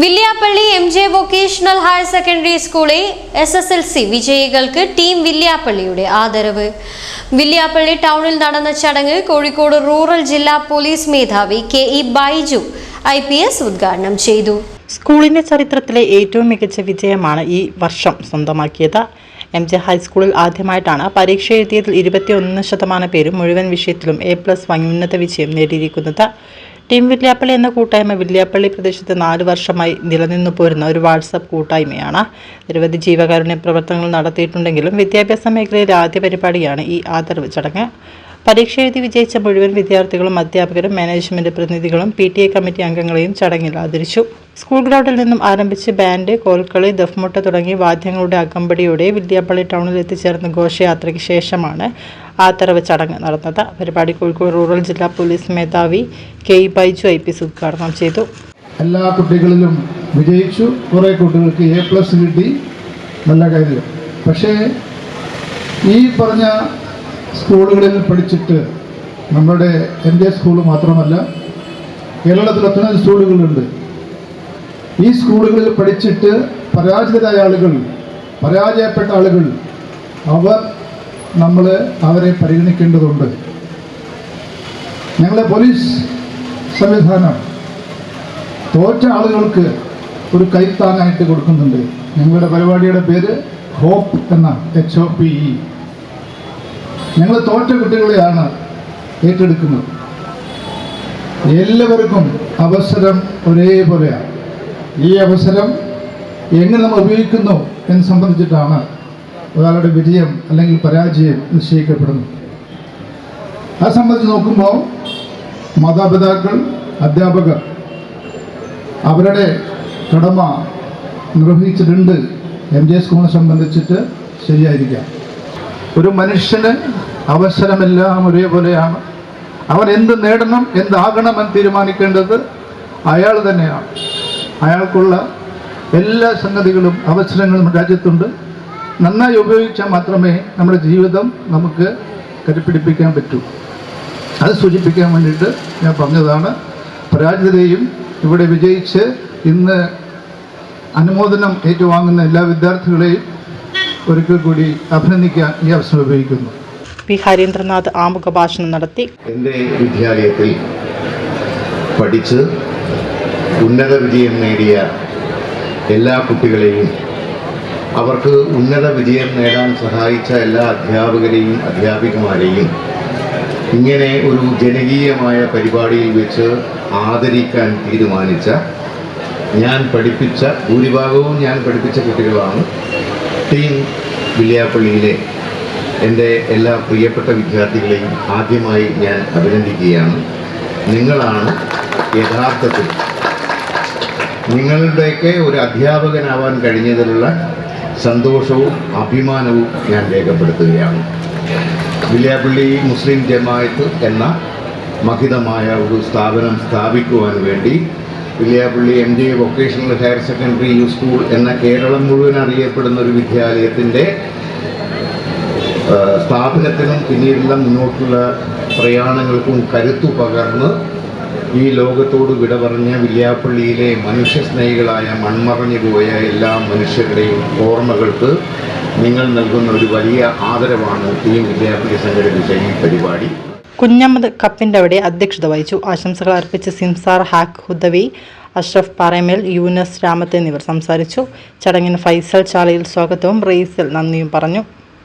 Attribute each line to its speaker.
Speaker 1: Villiappally M J vocational higher secondary സ്കൂളിൽ S S L C വിജയികൾക്ക് team വില്യാപ്പള്ളിയുടെ ആദരവ്. വില്യാപ്പള്ളി ടൗണിൽ നടന്ന ചടങ്ങ് കോഴിക്കോട് റൂറൽ ജില്ലാ പോലീസ് മേധാവി K E Baiju I P S ഉദ്ഘാടനം ചെയ്തു.
Speaker 2: സ്കൂളിന്റെ ചരിത്രത്തിലെ ഏറ്റവും മികച്ച വിജയമാണ് ഈ വർഷം സ്വന്തമാക്കിയത്. എം ജെ ഹൈസ്കൂളിൽ ആദ്യമായിട്ടാണ് പരീക്ഷ എഴുതിയതിൽ ഇരുപത്തിയൊന്ന് ശതമാനം പേരും മുഴുവൻ വിഷയത്തിലും എ പ്ലസ് വാങ്ങി ഉന്നത വിജയം നേടിയിരിക്കുന്നത്. ടീം വില്യാപ്പള്ളി എന്ന കൂട്ടായ്മ വില്യാപ്പള്ളി പ്രദേശത്ത് നാല് വർഷമായി നിലനിന്നു പോരുന്ന ഒരു വാട്സപ്പ് കൂട്ടായ്മയാണ്. നിരവധി ജീവകാരുണ്യ പ്രവർത്തനങ്ങൾ നടത്തിയിട്ടുണ്ടെങ്കിലും വിദ്യാഭ്യാസ മേഖലയിലെ ആദ്യ പരിപാടിയാണ് ഈ ആദരവ് ചടങ്ങ്. പരീക്ഷ എഴുതി വിജയിച്ച മുഴുവൻ വിദ്യാർത്ഥികളും അധ്യാപകരും മാനേജ്മെന്റ് പ്രതിനിധികളും പി ടി എ കമ്മിറ്റി അംഗങ്ങളെയും ചടങ്ങിൽ ആദരിച്ചു. സ്കൂൾ ഗ്രൗണ്ടിൽ നിന്നും ആരംഭിച്ച് ബാൻഡ് കോൽക്കളി ദഫ്മുട്ട തുടങ്ങിയ വാദ്യങ്ങളുടെ അകമ്പടിയോടെ വിദ്യാപ്പള്ളി ടൗണിൽ എത്തിച്ചേർന്ന ഘോഷയാത്രയ്ക്ക് ശേഷമാണ് ആദരവ് ചടങ്ങ് നടന്നത്. പരിപാടി കോഴിക്കോട് റൂറൽ ജില്ലാ പോലീസ് മേധാവി K E Baiju I P ഉദ്ഘാടനം ചെയ്തു.
Speaker 3: എല്ലാ കുട്ടികളിലും വിജയിച്ചു. കുറേ കുട്ടികൾക്ക് എ പ്ലസ് കിട്ടി. നല്ല കാര്യം. പക്ഷേ ഈ പറഞ്ഞ സ്കൂളുകളിൽ പഠിച്ചിട്ട് നമ്മുടെ എന്റെ സ്കൂൾ മാത്രമല്ല കേരളത്തിൽ എത്ര സ്കൂളുകളുണ്ട്. ഈ സ്കൂളുകളിൽ പഠിച്ചിട്ട് പരാജിതരായ ആളുകൾ പരാജയപ്പെട്ട ആളുകൾ അവർ നമ്മൾ അവരെ പരിഗണിക്കേണ്ടതുണ്ട്. ഞങ്ങളെ പോലീസ് സംവിധാനം തോറ്റ ആളുകൾക്ക് ഒരു കൈത്താങ്ങായിട്ട് കൊടുക്കുന്നുണ്ട്. ഞങ്ങളുടെ പരിപാടിയുടെ പേര് ഹോപ്പ് എന്ന എച്ച് ഒ പി ഇ ഞങ്ങൾ തോറ്റ കുട്ടികളെയാണ് ഏറ്റെടുക്കുന്നത്. എല്ലാവർക്കും അവസരം ഒരേപോലെയാണ്. ഈ അവസരം എങ്ങനെ നമ്മൾ ഉപയോഗിക്കുന്നു എന്ന് സംബന്ധിച്ചിട്ടാണ് ഒരാളുടെ വിജയം അല്ലെങ്കിൽ പരാജയം നിശ്ചയിക്കപ്പെടുന്നു അത് സംബന്ധിച്ച് നോക്കുമ്പോൾ മാതാപിതാക്കൾ അധ്യാപകർ അവരുടെ കടമ നിർവഹിച്ചിട്ടുണ്ട്. എം ജെ സ്കൂളിനെ സംബന്ധിച്ചിട്ട് ശരിയായിരിക്കാം. ഒരു മനുഷ്യന് അവസരമെല്ലാം ഒരേപോലെയാണ്. അവൻ എന്ത് നേടണം എന്താകണമെന്ന് തീരുമാനിക്കേണ്ടത് അയാൾ തന്നെയാണ്. അയാൾക്കുള്ള എല്ലാ സംഗതികളും അവസരങ്ങളും രാജ്യത്തുണ്ട്. നന്നായി ഉപയോഗിച്ചാൽ മാത്രമേ നമ്മുടെ ജീവിതം നമുക്ക് കരുപ്പിടിപ്പിക്കാൻ പറ്റൂ. അത് സൂചിപ്പിക്കാൻ വേണ്ടിയിട്ട് ഞാൻ പറഞ്ഞതാണ്. പരാജിതരെയും ഇവിടെ വിജയിച്ച് ഇന്ന് അനുമോദനം ഏറ്റുവാങ്ങുന്ന എല്ലാ വിദ്യാർത്ഥികളെയും ഒരിക്കൽ കൂടി അഭിനന്ദിക്കാൻ ഈ അവസരം ഉപയോഗിക്കുന്നു.
Speaker 2: പി ഹരീന്ദ്രനാഥ് ആമുഖ ഭാഷണം നടത്തി.
Speaker 4: എന്റെ വിദ്യാലയത്തിൽ പഠിച്ച് ഉന്നത വിജയം നേടിയ എല്ലാ കുട്ടികളെയും അവർക്ക് ഉന്നത വിജയം നേടാൻ സഹായിച്ച എല്ലാ അധ്യാപകരെയും അധ്യാപികമാരെയും ഇങ്ങനെ ഒരു ജനകീയമായ പരിപാടിയിൽ വെച്ച് ആദരിക്കാൻ തീരുമാനിച്ച ഞാൻ പഠിപ്പിച്ച ഭൂരിഭാഗവും ഞാൻ പഠിപ്പിച്ച കുട്ടികളാണ് ടീം വില്യാപ്പള്ളിയിലെ എന്റെ എല്ലാ പ്രിയപ്പെട്ട വിദ്യാർത്ഥികളെയും ആദ്യമായി ഞാൻ അഭിനന്ദിക്കുകയാണ്. നിങ്ങളാണ് യഥാർത്ഥത്തിൽ നിങ്ങളുടെയൊക്കെ ഒരു അധ്യാപകനാവാൻ കഴിഞ്ഞതിലുള്ള സന്തോഷവും അഭിമാനവും ഞാൻ രേഖപ്പെടുത്തുകയാണ്. വില്യാപ്പള്ളി മുസ്ലിം ജമായത്ത് എന്ന മഹിതമായ ഒരു സ്ഥാപനം സ്ഥാപിക്കുവാൻ വേണ്ടി Villiappally M J vocational higher secondary U school എന്ന കേരളം മുഴുവൻ അറിയപ്പെടുന്ന ഒരു വിദ്യാലയത്തിന്റെ സ്ഥാപനത്തിനും പിന്നീടുള്ള മുന്നോട്ടുള്ള പ്രയാണങ്ങൾക്കും കരുത്തു പകർന്ന് ഈ ലോകത്തോട് വിട പറഞ്ഞ വില്യാപ്പള്ളിയിലെ മനുഷ്യസ്നേഹികളായ മൺമറഞ്ഞു പോയ എല്ലാ മനുഷ്യരുടെയും ഓർമ്മകൾക്ക് നിങ്ങൾ നൽകുന്ന ഒരു വലിയ ആദരവാണ് ഈ വില്യാപ്പള്ളി സംഘടിപ്പിച്ച ഈ പരിപാടി.
Speaker 2: കുഞ്ഞമ്മദ് കപ്പിന്റെ അവിടെ അധ്യക്ഷത വഹിച്ചു. ആശംസകൾ അർപ്പിച്ച് സിംസാർ ഹാക്ക് ഹുദവി അഷ്റഫ് പാറമേൽ യൂനസ് രാമത്ത് എന്നിവർ സംസാരിച്ചു. ചടങ്ങിന് ഫൈസൽ ചാലയിൽ സ്വാഗതവും റെയ്സൽ നന്ദിയും പറഞ്ഞു.